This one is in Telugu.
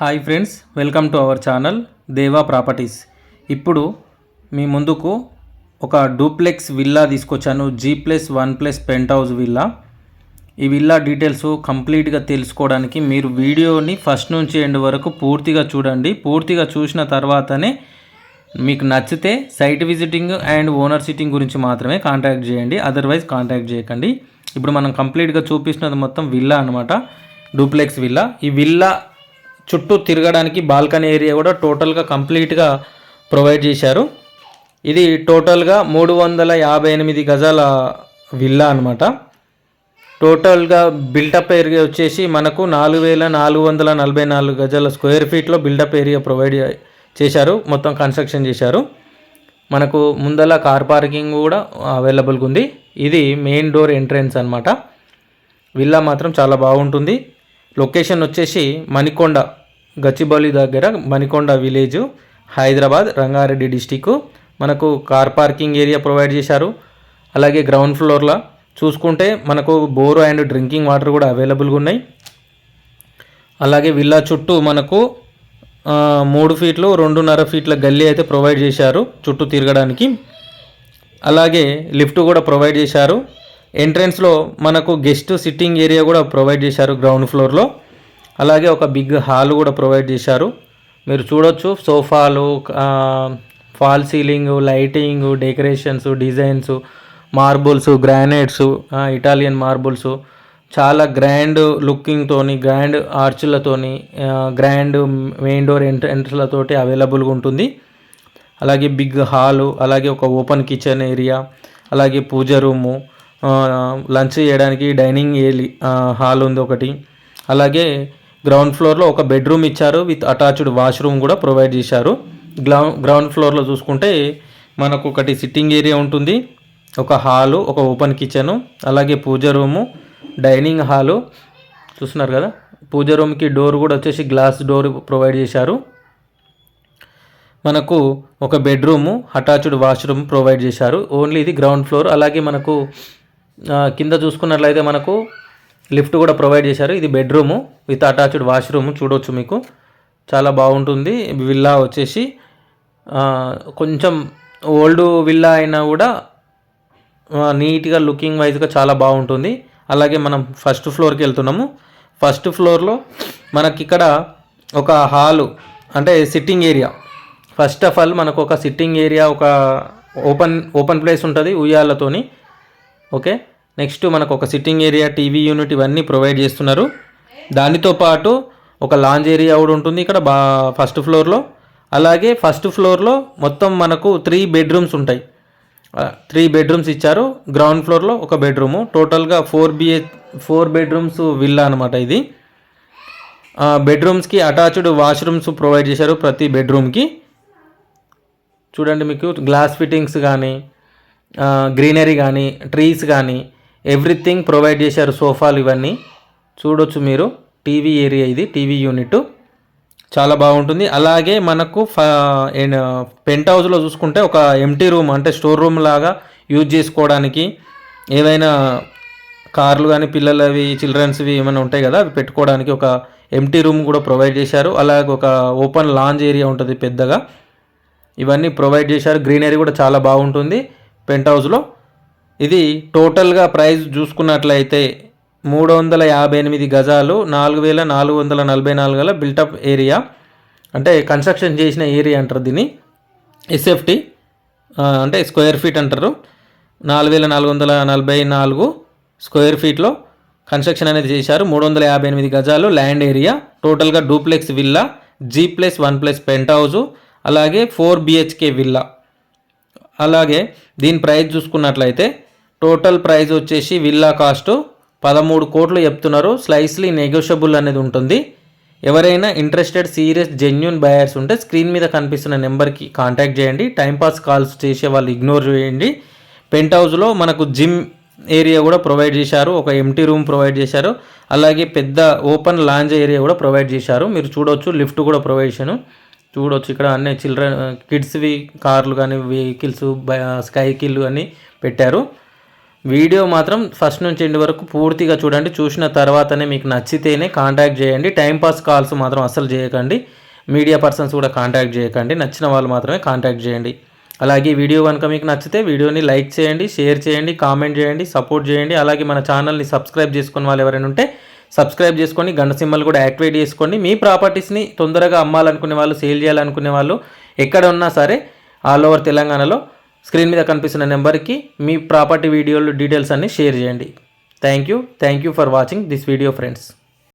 Hi friends welcome to our channel Deva Properties. ఇప్పుడు మీ ముందుకు ఒక డూప్లెక్స్ విల్లా తీసుకొచ్చాను G plus one plus penthouse villa. ఈ విల్లా డీటెయిల్స్ కంప్లీట్గా తెలుసుకోవడానికి మీరు వీడియోని ఫస్ట్ నుంచి ఎండ్ వరకు పూర్తిగా చూడండి. పూర్తిగా చూసిన తర్వాతనే మీకు నచ్చితే site visiting and owner sitting గురించి మాత్రమే కాంటాక్ట్ చేయండి. అదర్వైజ్ కాంటాక్ట్ చేయకండి. ఇప్పుడు మనం కంప్లీట్గా చూపిస్తున్నది మొత్తం విల్లా అనమాట డూప్లెక్స్ విల్లా. ఈ విల్లా చుట్టూ తిరగడానికి బాల్కనీ ఏరియా కూడా టోటల్గా కంప్లీట్గా ప్రొవైడ్ చేశారు. ఇది టోటల్గా మూడు వందల యాభై ఎనిమిది గజాల విల్లా అనమాట టోటల్గా బిల్డప్ ఏరియా వచ్చేసి మనకు నాలుగు వేల నాలుగు వందల నలభై నాలుగు గజాల స్క్వేర్ ఫీట్లో బిల్డప్ ఏరియా ప్రొవైడ్ చేశారు. మొత్తం కన్స్ట్రక్షన్ చేశారు. మనకు ముందల కార్ పార్కింగ్ కూడా అవైలబుల్గా ఉంది. ఇది మెయిన్ డోర్ ఎంట్రన్స్ అనమాట విల్లా మాత్రం చాలా బాగుంటుంది. లొకేషన్ వచ్చేసి మణికొండ గచ్చిబౌలి దగ్గర మణికొండ విలేజ్ హైదరాబాద్ రంగారెడ్డి డిస్టిక్ మనకు కార్ పార్కింగ్ ఏరియా ప్రొవైడ్ చేశారు. అలాగే గ్రౌండ్ ఫ్లోర్లో చూసుకుంటే మనకు బోర్ అండ్ డ్రింకింగ్ వాటర్ కూడా అవైలబుల్గా ఉన్నాయి. అలాగే విల్లా చుట్టూ మనకు మూడు ఫీట్లు రెండున్నర ఫీట్ల గల్లీ అయితే ప్రొవైడ్ చేశారు చుట్టూ తిరగడానికి. అలాగే లిఫ్ట్ కూడా ప్రొవైడ్ చేశారు. ఎంట్రన్స్లో మనకు గెస్ట్ సిట్టింగ్ ఏరియా కూడా ప్రొవైడ్ చేశారు గ్రౌండ్ ఫ్లోర్లో. అలాగే ఒక బిగ్ హాల్ కూడా ప్రొవైడ్ చేశారు. మీరు చూడొచ్చు సోఫాలు fall ceiling lighting decorations designs marbles granites Italian marbles. చాలా గ్రాండ్ లుకింగ్తోని గ్రాండ్ ఆర్చులతోని గ్రాండ్ మెయిన్ డోర్ ఎంట్ర ఎంట్రన్స్లతోటి అవైలబుల్గా ఉంటుంది. అలాగే బిగ్ హాలు అలాగే ఒక ఓపెన్ కిచెన్ ఏరియా అలాగే పూజ రూము లంచ్ చేయడానికి డైనింగ్ ఏలి హాల్ ఉంది ఒకటి. అలాగే గ్రౌండ్ ఫ్లోర్లో ఒక బెడ్రూమ్ ఇచ్చారు విత్ అటాచ్డ్ వాష్రూమ్ కూడా ప్రొవైడ్ చేశారు. గ్రౌ గ్రౌండ్ ఫ్లోర్లో చూసుకుంటే మనకు ఒకటి సిట్టింగ్ ఏరియా ఉంటుంది ఒక హాలు ఒక ఓపెన్ కిచెను అలాగే పూజ రూము డైనింగ్ హాలు. చూస్తున్నారు కదా? పూజ రూమ్కి డోర్ కూడా వచ్చేసి గ్లాస్ డోర్ ప్రొవైడ్ చేశారు. మనకు ఒక బెడ్రూము అటాచ్డ్ వాష్రూమ్ ప్రొవైడ్ చేశారు. ఓన్లీ ఇది గ్రౌండ్ ఫ్లోర్. అలాగే మనకు కింద చూసుకున్నట్లయితే మనకు లిఫ్ట్ కూడా ప్రొవైడ్ చేశారు. ఇది బెడ్రూము విత్ అటాచ్డ్ వాష్రూమ్ చూడొచ్చు మీకు. చాలా బాగుంటుంది. విల్లా వచ్చేసి కొంచెం ఓల్డ్ విల్లా అయినా కూడా నీట్గా లుకింగ్ వైజ్గా చాలా బాగుంటుంది. అలాగే మనం ఫస్ట్ ఫ్లోర్కి వెళ్తున్నాము. ఫస్ట్ ఫ్లోర్లో మనకి ఇక్కడ ఒక హాలు అంటే sitting area. First of all మనకు ఒక సిట్టింగ్ ఏరియా ఒక ఓపెన్ ఓపెన్ ప్లేస్ ఉంటుంది ఉయ్యాలతోని. ఓకే? నెక్స్ట్ మనకు ఒక సిట్టింగ్ ఏరియా టీవీ యూనిట్ ఇవన్నీ ప్రొవైడ్ చేస్తున్నారు. దానితో పాటు ఒక లాంజ్ ఏరియా కూడా ఉంటుంది ఇక్కడ బా ఫస్ట్ ఫ్లోర్లో. అలాగే ఫస్ట్ ఫ్లోర్లో మొత్తం మనకు త్రీ బెడ్రూమ్స్ ఉంటాయి. త్రీ బెడ్రూమ్స్ ఇచ్చారు. గ్రౌండ్ ఫ్లోర్లో ఒక బెడ్రూము. టోటల్గా four BH four bedrooms villa అనమాట ఇది. బెడ్రూమ్స్కి అటాచ్డ్ వాష్రూమ్స్ ప్రొవైడ్ చేశారు ప్రతి బెడ్రూమ్కి. చూడండి మీకు గ్లాస్ ఫిట్టింగ్స్ కానీ గ్రీనరీ కానీ ట్రీస్ కానీ ఎవ్రీథింగ్ ప్రొవైడ్ చేశారు సోఫాలు ఇవన్నీ. చూడొచ్చు మీరు. టీవీ ఏరియా ఇది టీవీ యూనిట్. చాలా బాగుంటుంది. అలాగే మనకు పెంట్ హౌస్లో చూసుకుంటే ఒక ఎంటీ రూమ్ అంటే స్టోర్ రూమ్ లాగా యూజ్ చేసుకోవడానికి ఏదైనా కార్లు కానీ పిల్లలవి చిల్డ్రన్స్వి ఏమైనా ఉంటాయి కదా అవి పెట్టుకోవడానికి ఒక ఎంటీ రూమ్ కూడా ప్రొవైడ్ చేశారు. అలాగే ఒక ఓపెన్ లాంజ్ ఏరియా ఉంటుంది పెద్దగా. ఇవన్నీ ప్రొవైడ్ చేశారు. గ్రీనరీ కూడా చాలా బాగుంటుంది. పెంట్ హౌస్లో ఇది టోటల్గా ప్రైస్ చూసుకున్నట్లయితే మూడు వందల యాభై ఎనిమిది గజాలు నాలుగు వేల నాలుగు వందల నలభై నాలుగు గల బిల్టప్ ఏరియా. అంటే కన్స్ట్రక్షన్ చేసిన ఏరియా అంటారు దీన్ని. ఎస్ఎఫ్టీ అంటే స్క్వేర్ ఫీట్ అంటారు. నాలుగు వేల నాలుగు వందల నలభై నాలుగు స్క్వేర్ ఫీట్లో కన్స్ట్రక్షన్ అనేది చేశారు. మూడు వందల యాభై ఎనిమిది గజాలు ల్యాండ్ ఏరియా. టోటల్గా duplex villa G plus one plus penthouse అలాగే ఫోర్ బిహెచ్కే విల్లా. అలాగే దీని ప్రైస్ చూసుకున్నట్లయితే టోటల్ ప్రైస్ వచ్చేసి విల్లా కాస్ట్ పదమూడు కోట్లు చెప్తున్నారు. స్లైస్లీ నెగోషియబుల్ అనేది ఉంటుంది. ఎవరైనా ఇంట్రెస్టెడ్ సీరియస్ జెన్యున్ బయర్స్ ఉంటే స్క్రీన్ మీద కనిపిస్తున్న నెంబర్కి కాంటాక్ట్ చేయండి. టైంపాస్ కాల్స్ చేసే వాళ్ళు ఇగ్నోర్ చేయండి. పెంట్ హౌస్లో మనకు జిమ్ ఏరియా కూడా ప్రొవైడ్ చేశారు. ఒక ఎంటీ రూమ్ ప్రొవైడ్ చేశారు. అలాగే పెద్ద ఓపెన్ లాంజ్ ఏరియా కూడా ప్రొవైడ్ చేశారు. మీరు చూడవచ్చు లిఫ్ట్ కూడా ప్రొవైడ్ చేశాను. చూడొచ్చు. ఇక్కడ అన్ని చిల్డ్రన్ కిడ్స్వి కార్లు కానీ వెహికల్స్ స్కై కిల్ అని పెట్టారు. వీడియో మాత్రం ఫస్ట్ నుంచి ఎండ్ వరకు పూర్తిగా చూడండి. చూసిన తర్వాతనే మీకు నచ్చితేనే కాంటాక్ట్ చేయండి. టైంపాస్ కాల్స్ మాత్రం అస్సలు చేయకండి. మీడియా పర్సన్స్ కూడా కాంటాక్ట్ చేయకండి. నచ్చిన వాళ్ళు మాత్రమే కాంటాక్ట్ చేయండి. అలాగే వీడియో కనుక మీకు నచ్చితే వీడియోని లైక్ చేయండి షేర్ చేయండి కామెంట్ చేయండి సపోర్ట్ చేయండి. అలాగే మన ఛానల్ని సబ్స్క్రైబ్ చేసుకున్న వాళ్ళు ఎవరైనా ఉంటే సబ్స్క్రైబ్ చేసుకొని గంట సింబల్ కూడా యాక్టివేట్ చేసుకోండి. మీ ప్రాపర్టీస్ని తొందరగా అమ్మాలనుకునే వాళ్ళు సేల్ చేయాలనుకునే వాళ్ళు ఎక్కడ ఉన్నా సరే ఆల్ ఓవర్ తెలంగాణలో స్క్రీన్ మీద కనిపిస్తున్న నెంబర్కి మీ ప్రాపర్టీ వీడియోలు డీటెయిల్స్ అన్నీ షేర్ చేయండి. Thank you. Thank you for watching this video friends.